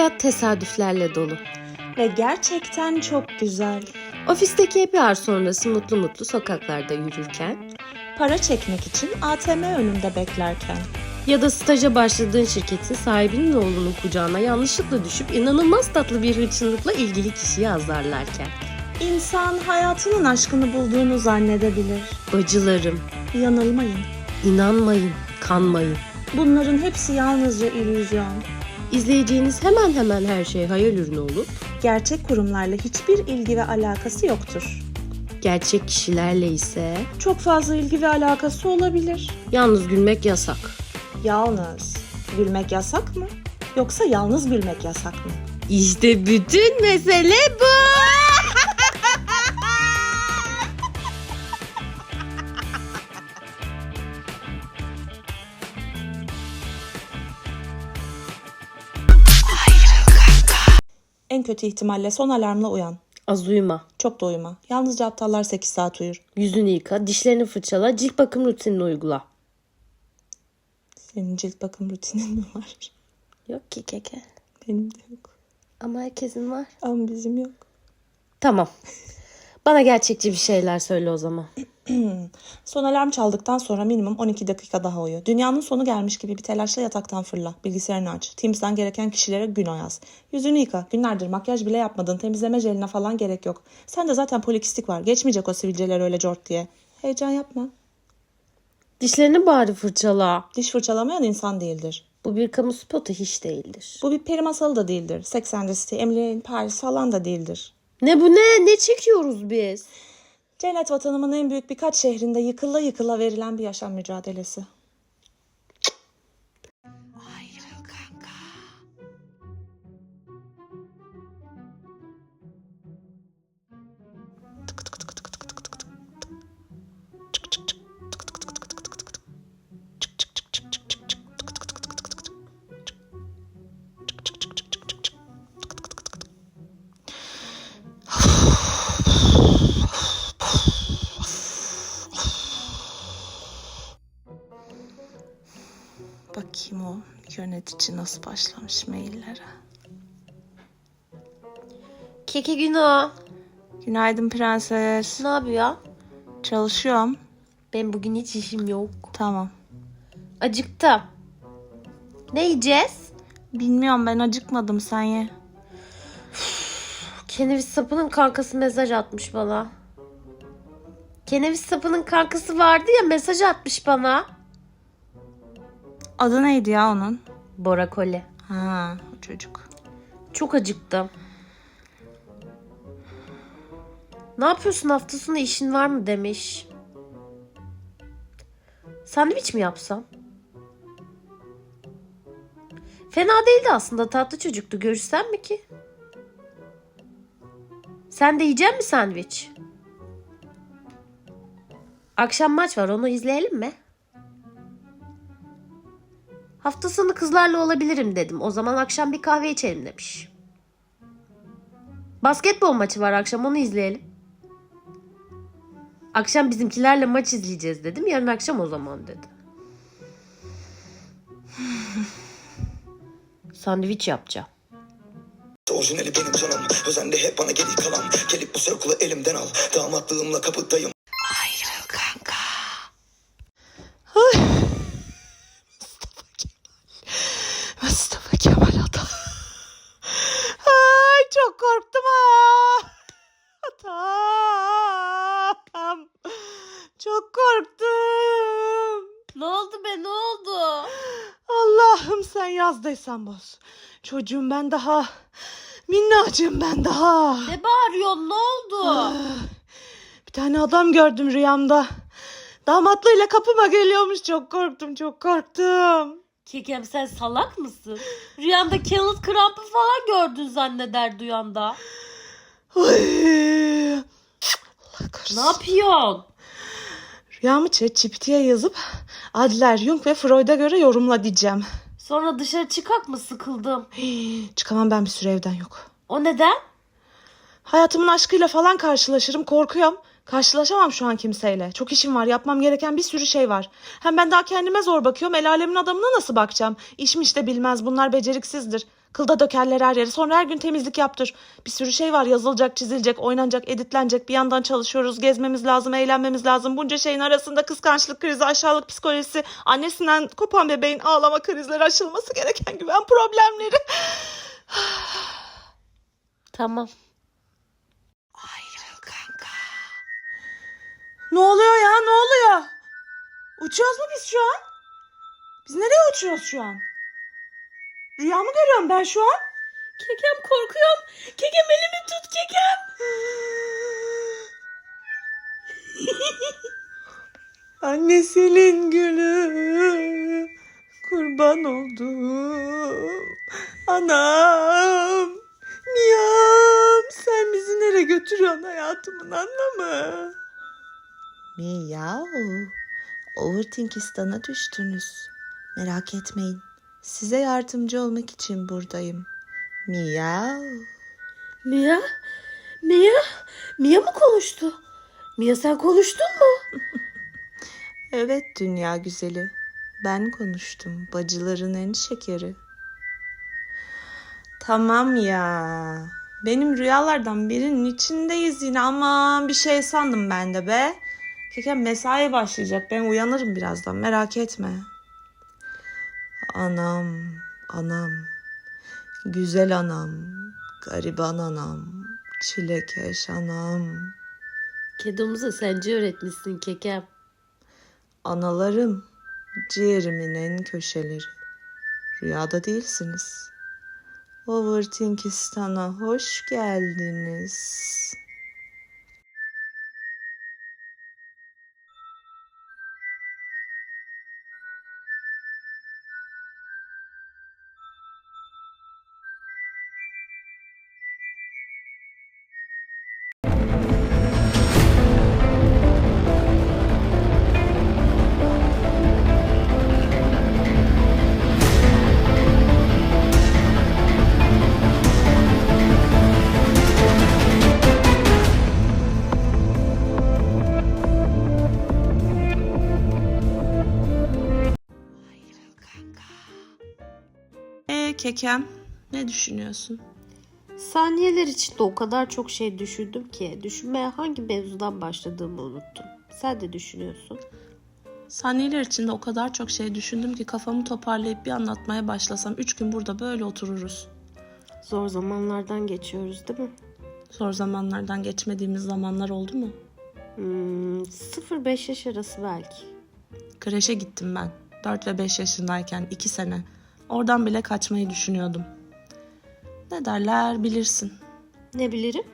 Hayat tesadüflerle dolu. Ve gerçekten çok güzel. Ofisteki hour sonrası mutlu mutlu sokaklarda yürürken Para çekmek için ATM önünde beklerken. ya da staja başladığın şirketin sahibinin oğlunun kucağına yanlışlıkla düşüp inanılmaz tatlı bir hırçınlıkla ilgili kişiyi azarlarken. İnsan hayatının aşkını bulduğunu zannedebilir. Bacılarım, Yanılmayın. inanmayın, kanmayın. Bunların hepsi yalnızca illüzyon. İzleyeceğiniz hemen hemen her şey hayal ürünü olup Gerçek kurumlarla hiçbir ilgi ve alakası yoktur. gerçek kişilerle ise Çok fazla ilgi ve alakası olabilir. yalnız gülmek yasak. Yalnız gülmek yasak mı? Yoksa yalnız gülmek yasak mı? İşte bütün mesele bu. En kötü ihtimalle son alarmla uyan. Az uyuma. Çok da uyuma. Yalnızca aptallar 8 saat uyur. Yüzünü yıka, dişlerini fırçala, cilt bakım rutinini uygula. Senin cilt bakım rutinin mi var? Yok ki keke. Benim de yok. Ama herkesin var. Ama bizim yok. Tamam. Bana gerçekçi bir şeyler söyle o zaman. Son alarm çaldıktan sonra minimum 12 dakika daha uyu. Dünyanın sonu gelmiş gibi bir telaşla yataktan fırla. Bilgisayarını aç. Teams'ten gereken kişilere gün yaz. Yüzünü yıka. Günlerdir makyaj bile yapmadın. Temizleme jeline falan gerek yok. Sende zaten polikistik var. Geçmeyecek o sivilceler öyle cort diye. Heyecan yapma. Dişlerini bari fırçala. Diş fırçalamayan insan değildir. Bu bir kamu spotu hiç değildir. Bu bir peri masalı da değildir. Sex and the City, Emily in Paris falan da değildir. Ne bu ne? Ne çekiyoruz biz? Cennet vatanımın en büyük birkaç şehrinde yıkıla yıkıla verilen bir yaşam mücadelesi. Yönetici nasıl başlamış maillere. Keke Günah. Günaydın prenses. Ne yapıyor? Çalışıyorum. Ben bugün hiç işim yok. Tamam. Acıktım. Ne yiyeceğiz? Bilmiyorum ben acıkmadım sen ye. Keneviz sapının kankası mesaj atmış bana. Keneviz sapının kankası vardı ya mesaj atmış bana. Adı neydi ya onun? Bora Kole. Ha o çocuk. Çok acıktım. Ne yapıyorsun hafta sonu işin var mı demiş. Sandviç mi yapsam? Fena değildi aslında tatlı çocuktu. Görüşsem mi ki? Sen de yiyecek misin sandviç? Akşam maç var onu izleyelim mi? Hafta sonu kızlarla olabilirim dedim. O zaman akşam bir kahve içelim demiş. Basketbol maçı var akşam onu izleyelim. Akşam bizimkilerle maç izleyeceğiz dedim. Yarın akşam o zaman dedi. Sandviç yapacağım. Orijinali benim canım Özen de hep bana gelir kalan Gelip bu circle'ı elimden al Damatlığımla kapıdayım Ayrıl kanka Mustafa Kemal Ata. Ay çok korktum ha. Atam. Çok korktum. Ne oldu be ne oldu? Allah'ım sen yazdıysan boz. Çocuğum ben daha. Minnacığım ben daha. Ne bağırıyorsun ne oldu? Bir tane adam gördüm rüyamda. Damatlıyla kapıma geliyormuş. Çok korktum çok korktum. Kekem sen salak mısın? Rüyanda Kenneth krampı falan gördün zanneder duyanda. Ay. Allah korusun. Ne yapıyorsun? Rüyamı ChatGPT'ye yazıp Adler, Jung ve Freud'a göre yorumla diyeceğim. Sonra dışarı çıkak mı sıkıldım. Hii, Çıkamam ben bir süre evden yok. O neden? Hayatımın aşkıyla falan karşılaşırım korkuyorum. Karşılaşamam şu an kimseyle. Çok işim var yapmam gereken bir sürü şey var. Hem ben daha kendime zor bakıyorum. El alemin adamına nasıl bakacağım? İşmiş de bilmez bunlar beceriksizdir. Kılda dökerler her yeri. Sonra her gün temizlik yaptır. Bir sürü şey var yazılacak, çizilecek, oynanacak, editlenecek. Bir yandan çalışıyoruz, gezmemiz lazım, eğlenmemiz lazım. Bunca şeyin arasında kıskançlık krizi, aşağılık psikolojisi, annesinden kopan bebeğin ağlama krizleri, aşılması gereken güven problemleri. Tamam. Ayrıl kanka. Ne oluyor ya ne oluyor? Uçuyoruz mu biz şu an? Biz nereye uçuyoruz şu an? Rüya mı görüyorum ben şu an? Kekem korkuyorum. Kekem elimi tut kekem. Annesinin gülü kurban oldum. Anam. Miyam sen bizi nereye götürüyorsun hayatımın anlamı? Miyav. Overthinkistan'a düştünüz. Merak etmeyin. Size yardımcı olmak için buradayım. Miyav. Mia? Mia? Mia mı konuştu? Mia sen konuştun mu? Evet dünya güzeli. Ben konuştum. Bacıların en şekeri. Tamam ya. Benim rüyalardan birinin içindeyiz yine. Aman bir şey sandım ben de be. Kekem mesai başlayacak. Ben uyanırım birazdan. Merak etme. Anam, anam. Güzel anam. Gariban anam. Çilekeş anam. Kedumuza sence öğretmişsin kekem. Analarım, ciğerimin en köşeleri. Rüyada değilsiniz. Overthinkistan'a hoş geldiniz. Kekem, ne düşünüyorsun? Saniyeler içinde o kadar çok şey düşündüm ki düşünmeye hangi mevzudan başladığımı unuttum. Sen de düşünüyorsun. Saniyeler içinde o kadar çok şey düşündüm ki kafamı toparlayıp bir anlatmaya başlasam üç gün burada böyle otururuz. Zor zamanlardan geçiyoruz değil mi? Zor zamanlardan geçmediğimiz zamanlar oldu mu? Hmm, 0-5 yaş arası belki. Kreşe gittim ben. 4 ve 5 yaşındayken 2 sene. Oradan bile kaçmayı düşünüyordum. Ne derler bilirsin. Ne bilirim?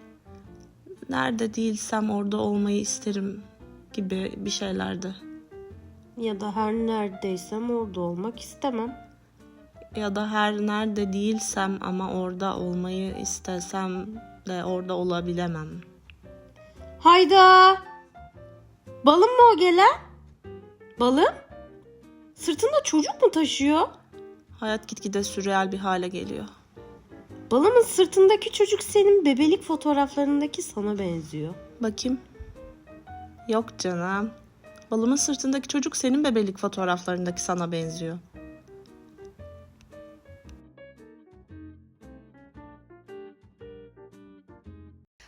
Nerede değilsem orada olmayı isterim gibi bir şeylerdi. Ya da her neredeysem orada olmak istemem. Ya da her nerede değilsem ama orada olmayı istesem de orada olabilemem. Hayda! Balım mı o gelen? Balım? Sırtında çocuk mu taşıyor? Hayat gitgide sürreal bir hale geliyor. Balımın sırtındaki çocuk senin bebelik fotoğraflarındaki sana benziyor. Bakayım. Yok canım. Balımın sırtındaki çocuk senin bebelik fotoğraflarındaki sana benziyor.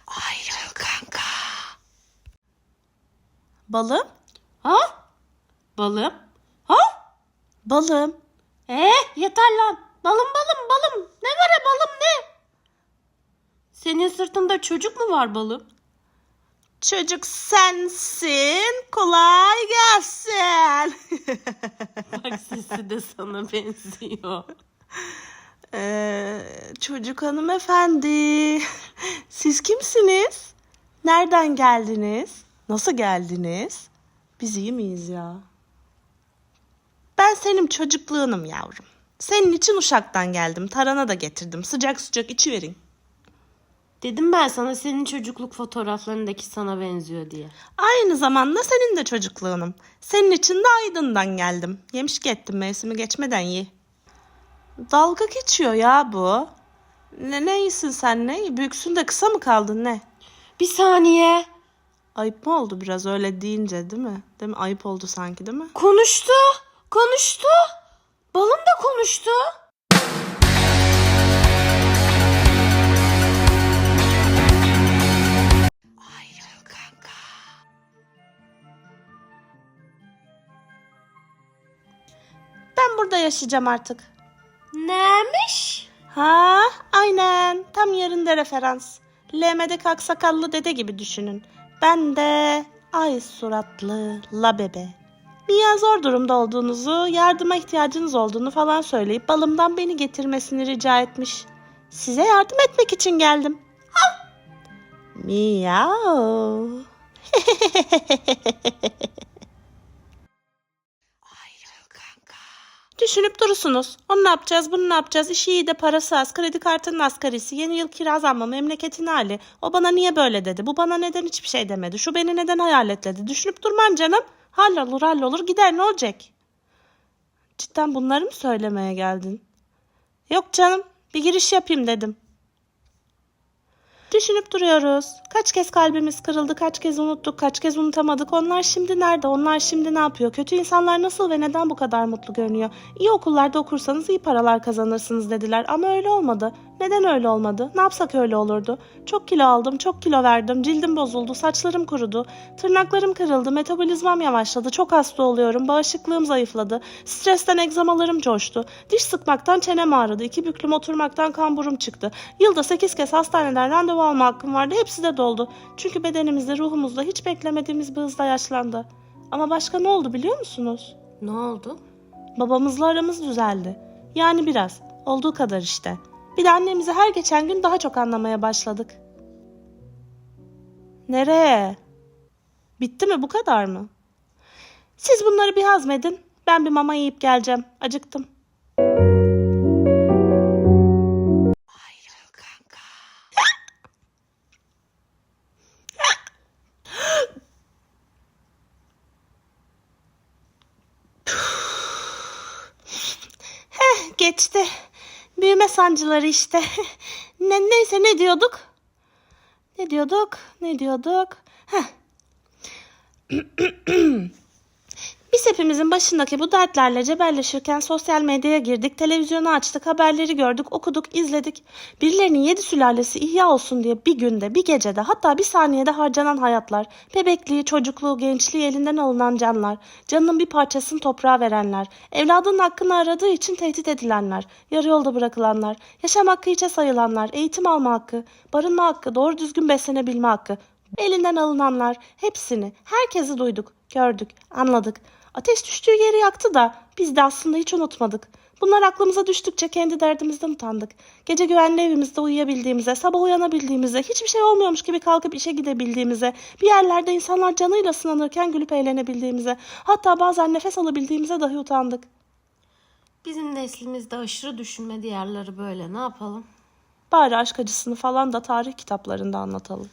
Ayrıl kanka. Balım? Ha? Balım? Ha? Balım. Eh yeter lan. Balım balım balım. Ne var ya balım ne? Senin sırtında çocuk mu var balım? Çocuk sensin. Kolay gelsin. Bak sesi de sana benziyor. Ee, çocuk hanımefendi. Siz kimsiniz? Nereden geldiniz? Nasıl geldiniz? Biz iyi miyiz ya? Ben senin çocukluğunum yavrum. Senin için Uşak'tan geldim. Tarana da getirdim. Sıcak sıcak içi verin. Dedim ben sana senin çocukluk fotoğraflarındaki sana benziyor diye. Aynı zamanda senin de çocukluğunum. Senin için de Aydın'dan geldim. Yemiş ettim mevsimi geçmeden ye. Dalga geçiyor ya bu. Ne neysin sen ne? Büyüksün de kısa mı kaldın ne? Bir saniye. Ayıp mı oldu biraz öyle deyince değil mi? Değil mi? Ayıp oldu sanki değil mi? Konuştu. Konuştu. Balım da konuştu. Ayrıl kanka. Ben burada yaşayacağım artık. Neymiş? Ha, aynen. Tam yerinde referans. LM'deki aksakallı dede gibi düşünün. Ben de ay suratlı la bebe. Mia zor durumda olduğunuzu, yardıma ihtiyacınız olduğunu falan söyleyip balımdan beni getirmesini rica etmiş. Size yardım etmek için geldim. Hav! Miau. Düşünüp durursunuz. Onu ne yapacağız, bunu ne yapacağız, işi iyi de parası az, kredi kartının asgarisi, yeni yıl kira zammı, memleketin hali. O bana niye böyle dedi, bu bana neden hiçbir şey demedi, şu beni neden hayaletledi. Düşünüp durmam canım. Hallolur hallolur gider ne olacak? Cidden bunları mı söylemeye geldin? Yok canım, bir giriş yapayım dedim. Düşünüp duruyoruz. Kaç kez kalbimiz kırıldı, kaç kez unuttuk, kaç kez unutamadık. Onlar şimdi nerede, onlar şimdi ne yapıyor? Kötü insanlar nasıl ve neden bu kadar mutlu görünüyor? İyi okullarda okursanız iyi paralar kazanırsınız dediler ama öyle olmadı. Neden öyle olmadı? Ne yapsak öyle olurdu? Çok kilo aldım, çok kilo verdim, cildim bozuldu, saçlarım kurudu, tırnaklarım kırıldı, metabolizmam yavaşladı, çok hasta oluyorum, bağışıklığım zayıfladı, stresten egzamalarım coştu, diş sıkmaktan çenem ağrıdı, iki büklüm oturmaktan kamburum çıktı. Yılda 8 kez hastaneden randevu alma hakkım vardı, hepsi de doldu. Çünkü bedenimizde, ruhumuzda hiç beklemediğimiz bir hızla yaşlandı. Ama başka ne oldu biliyor musunuz? Ne oldu? Babamızla aramız düzeldi. Yani biraz. Olduğu kadar işte. Bir de annemizi her geçen gün daha çok anlamaya başladık. Nereye? Bitti mi bu kadar mı? Siz bunları bir hazmedin. Ben bir mama yiyip geleceğim. Acıktım. Geçti. Büyüme sancıları işte. ne, neyse ne diyorduk? Ne diyorduk? Ne diyorduk? Heh. Biz hepimizin başındaki bu dertlerle cebelleşirken sosyal medyaya girdik, televizyonu açtık, haberleri gördük, okuduk, izledik. Birilerinin yedi sülalesi ihya olsun diye bir günde, bir gecede, hatta bir saniyede harcanan hayatlar, bebekliği, çocukluğu, gençliği elinden alınan canlar, canının bir parçasını toprağa verenler, evladının hakkını aradığı için tehdit edilenler, yarı yolda bırakılanlar, yaşam hakkı içe sayılanlar, eğitim alma hakkı, barınma hakkı, doğru düzgün beslenebilme hakkı, elinden alınanlar, hepsini, herkesi duyduk, gördük, anladık. Ateş düştüğü yeri yaktı da biz de aslında hiç unutmadık. Bunlar aklımıza düştükçe kendi derdimizden utandık. Gece güvenli evimizde uyuyabildiğimize, sabah uyanabildiğimize, hiçbir şey olmuyormuş gibi kalkıp işe gidebildiğimize, bir yerlerde insanlar canıyla sınanırken gülüp eğlenebildiğimize, hatta bazen nefes alabildiğimize dahi utandık. Bizim neslimizde aşırı düşünme diğerleri böyle. Ne yapalım? Bari aşk acısını falan da tarih kitaplarında anlatalım.